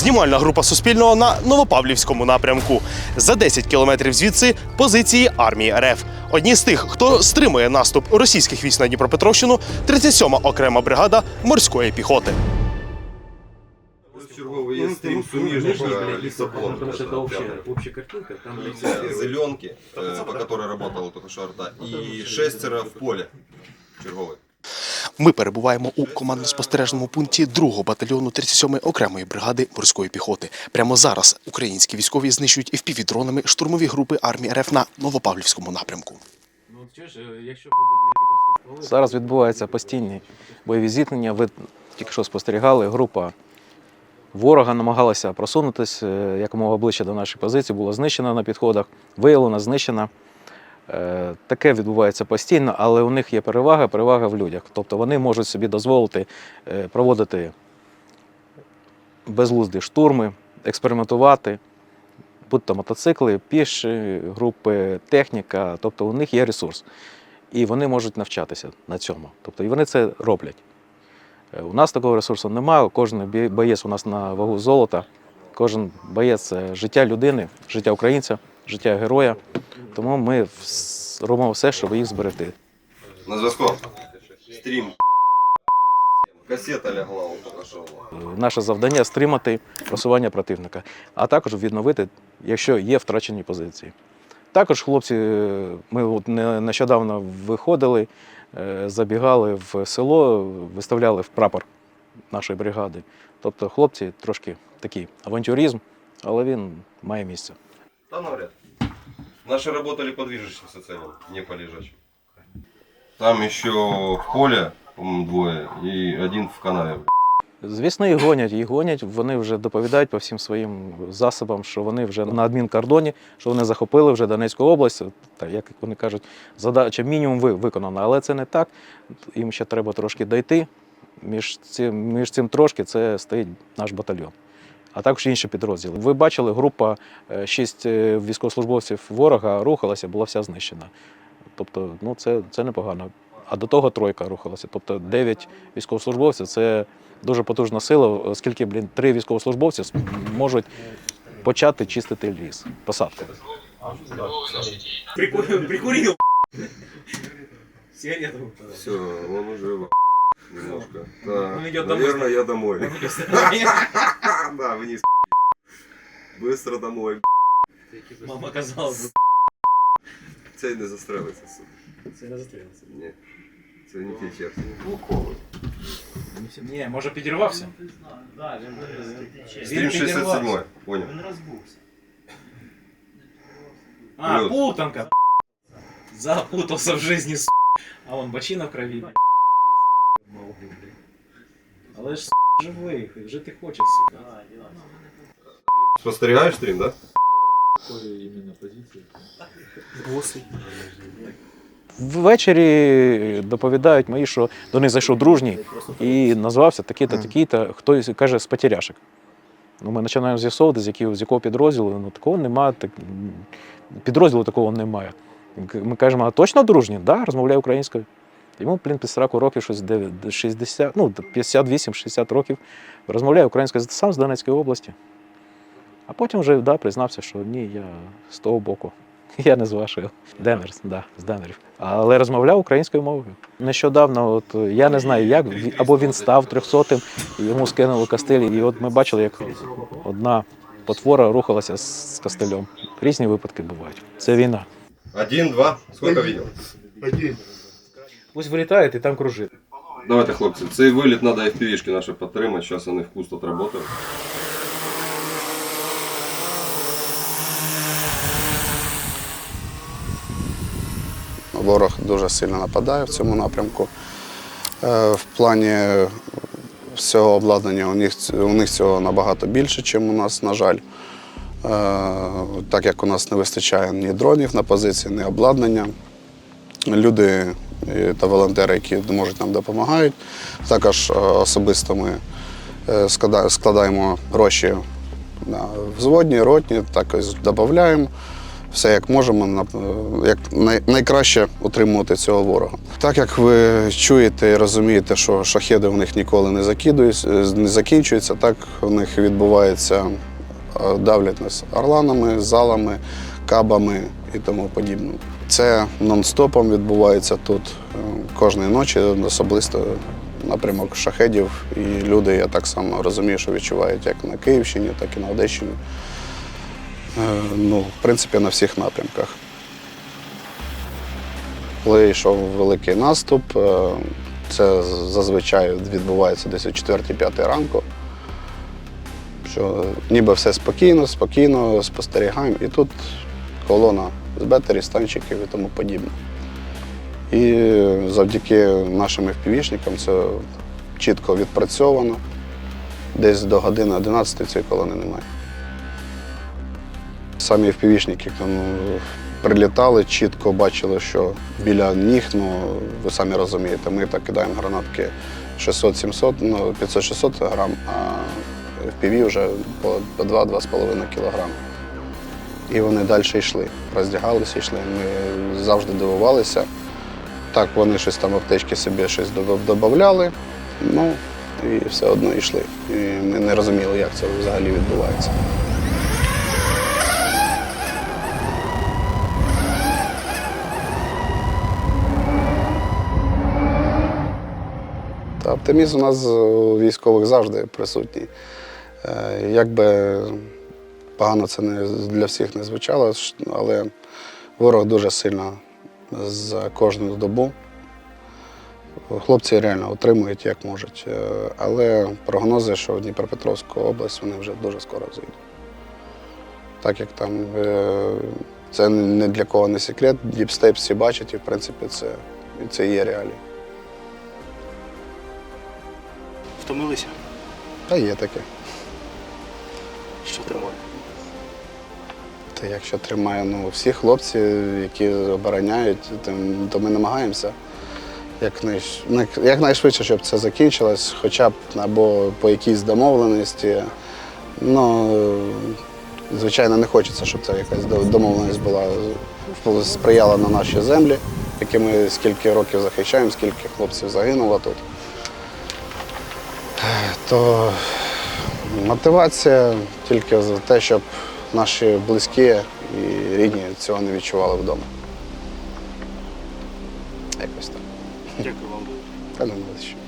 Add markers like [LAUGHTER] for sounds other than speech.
Знімальна група Суспільного на Новопавлівському напрямку. За 10 кілометрів звідси позиції армії РФ. Одні з тих, хто стримує наступ російських військ на Дніпропетровщину, 37-ма окрема бригада морської піхоти. Черговый есть стрим сумежника лесоплон. Потому что это общая, общая картинка, там Зеленки, э, по которой работала только что арта, и шестеро в поле. Черговый. Ми перебуваємо у командно-спостережному пункті 2-го батальйону 37-ї окремої бригади морської піхоти. Прямо зараз українські військові знищують FPV-дронами штурмові групи армії РФ на Новопавлівському напрямку. Зараз відбуваються постійні бойові зіткнення. Ви тільки що спостерігали, група ворога намагалася просунутися е, якомога ближче до нашої позиції, була знищена на підходах, виявлена, знищена. Е, Таке відбувається постійно, але у них є перевага, перевага в людях. Тобто вони можуть собі дозволити е, проводити безглузді штурми, експериментувати, будь то мотоцикли, піші групи, техніка. Тобто у них є ресурс. І вони можуть навчатися на цьому. Тобто і вони це роблять. Е, У нас такого ресурсу немає. Кожен боєць у нас на вагу золота. Кожен боєць це життя людини, життя українця, життя героя. Тому ми робимо все, щоб їх зберегти. На зв'язку. Стрим. Кассета лягла только. Е, Наше завдання стримати просування противника, а також відновити, якщо є втрачені позиції. Також хлопці, е, ми от не- нещодавно виходили, е, забігали в село, виставляли в прапор нашої бригади. Тобто хлопці трошки такий авантюризм, але він має місце. Да, навряд. Наши работали по движущимся целям, не по лежачим. Там еще в по-моему, двое, и один в канаве. Звісно, їх гонять, їх гонять. Вони вже доповідають по всім своїм засобам, що вони вже на адмінкордоні, що вони захопили вже Донецьку область. Та як вони кажуть, задача мінімум ви- виконана, але це не так. Їм ще треба трошки дойти. Між цим, між цим трошки це стоїть наш батальйон. А також інші підрозділи. Ви бачили, група е, шість е, військовослужбовців ворога рухалася, була вся знищена. Тобто, ну це, це непогано. А до того тройка рухалася. Тобто дев'ять військовослужбовців це дуже потужна сила, оскільки, блін, три військовослужбовці можуть почати чистити ліс, посадку. Прикурил, прикурил. Сигарету. Все, он уже немножко. Так, Он идет домой. наверное, я [LAUGHS] домой. Да, вниз. Быстро домой. Мама казалась. Цей не [LAUGHS] застрелиться, сука. Це не застрілиться. Ні. Це не ті черти. Ні, може підірвався? Стрим 67 понял. А, Плюс. путанка. Запутался в жизни, с***. А он бочина в крови. Але ж, сука, живий, жити хоче, сука. Спостерігаєш стрім, да? Ввечері доповідають мої, що до них зайшов дружній і назвався такий-то, такий-то, хтось каже з потеряшек. Ну, ми починаємо з'ясовувати, з якого, з якого підрозділу. Ну, такого немає. Так, підрозділу такого немає. Ми кажемо, а точно дружні? Так, да, розмовляє українською. Йому, блін, під 40 років, щось де- де 60, ну, 58-60 років, розмовляє українською сам з Донецької області. А потім вже да, признався, що ні, я з того боку. [LAUGHS] Я не з вашої. Денверс, да, з Денверів. Але розмовляв українською мовою. Нещодавно, от я не знаю, як або він став трьохсотим, йому скинули кастиль. І от ми бачили, як одна потвора рухалася з з кастелем. Різні випадки бувають. Це війна. Один, два. Сколько видел? Пусть вилітає і там кружить. Давайте, хлопці, цей виліт треба FPV-шки наші підтримати, зараз вони вкус тут працюють. Ворог дуже сильно нападає в цьому напрямку. Е, В плані всього обладнання у них, у них цього набагато більше, ніж у нас, на жаль. Е, Так як у нас не вистачає ні дронів на позиції, ні обладнання. Люди та волонтери, які можуть нам допомагають. Також е, особисто ми е, складаємо гроші на взводні, ротні, також додаємо все як можемо, як найкраще утримувати цього ворога. Так як ви чуєте і розумієте, що шахеди у них ніколи не не закінчуються, так у них відбувається, е, давлять нас орланами, залами, кабами і тому подібне. Це нон-стопом відбувається тут е, кожної ночі, особисто напрямок шахедів. І люди, я так само розумію, що відчувають як на Київщині, так і на Одещині. Е, Ну, в принципі, на всіх напрямках. Коли йшов великий наступ, е, це зазвичай відбувається десь о 4-5 ранку. Що ніби все спокійно, спокійно спостерігаємо. І тут колона з бетерів, станчиків і тому подібне. І завдяки нашим FPV-шникам це чітко відпрацьовано. Десь до години 11 цієї колони немає. Самі FPV-шники ну, прилітали, чітко бачили, що біля ніг, ну ви самі розумієте, ми так кидаємо гранатки 600-700, ну 500-600 грам, а FPV вже по, по 2-2,5 кілограми. І вони далі йшли, роздягалися, йшли. Ми завжди дивувалися. Так, вони щось там аптечки собі щось додавали, ну і все одно йшли. І ми не розуміли, як це взагалі відбувається. Оптимізм у нас у військових завжди присутній. Е, Як би погано це не для всіх не звучало, але ворог дуже сильно за кожну добу. Хлопці реально отримують як можуть. Е, Але прогнози, що в Дніпропетровську область вони вже дуже скоро зайдуть. Так як там е, це не для кого не секрет, діпстейп всі бачать, і в принципі це, це є реалії. Втомилися? Та є таке. Що тримає? Та якщо тримає ну, всі хлопці, які обороняють, то, ми намагаємося якнайш- якнайшвидше, щоб це закінчилось, хоча б або по якійсь домовленості. Ну, звичайно, не хочеться, щоб це якась домовленість була, сприяла на наші землі, які ми скільки років захищаємо, скільки хлопців загинуло тут. То мотивація тільки за те, щоб наші близькі і рідні цього не відчували вдома. Якось так. Дякую вам. Та не що.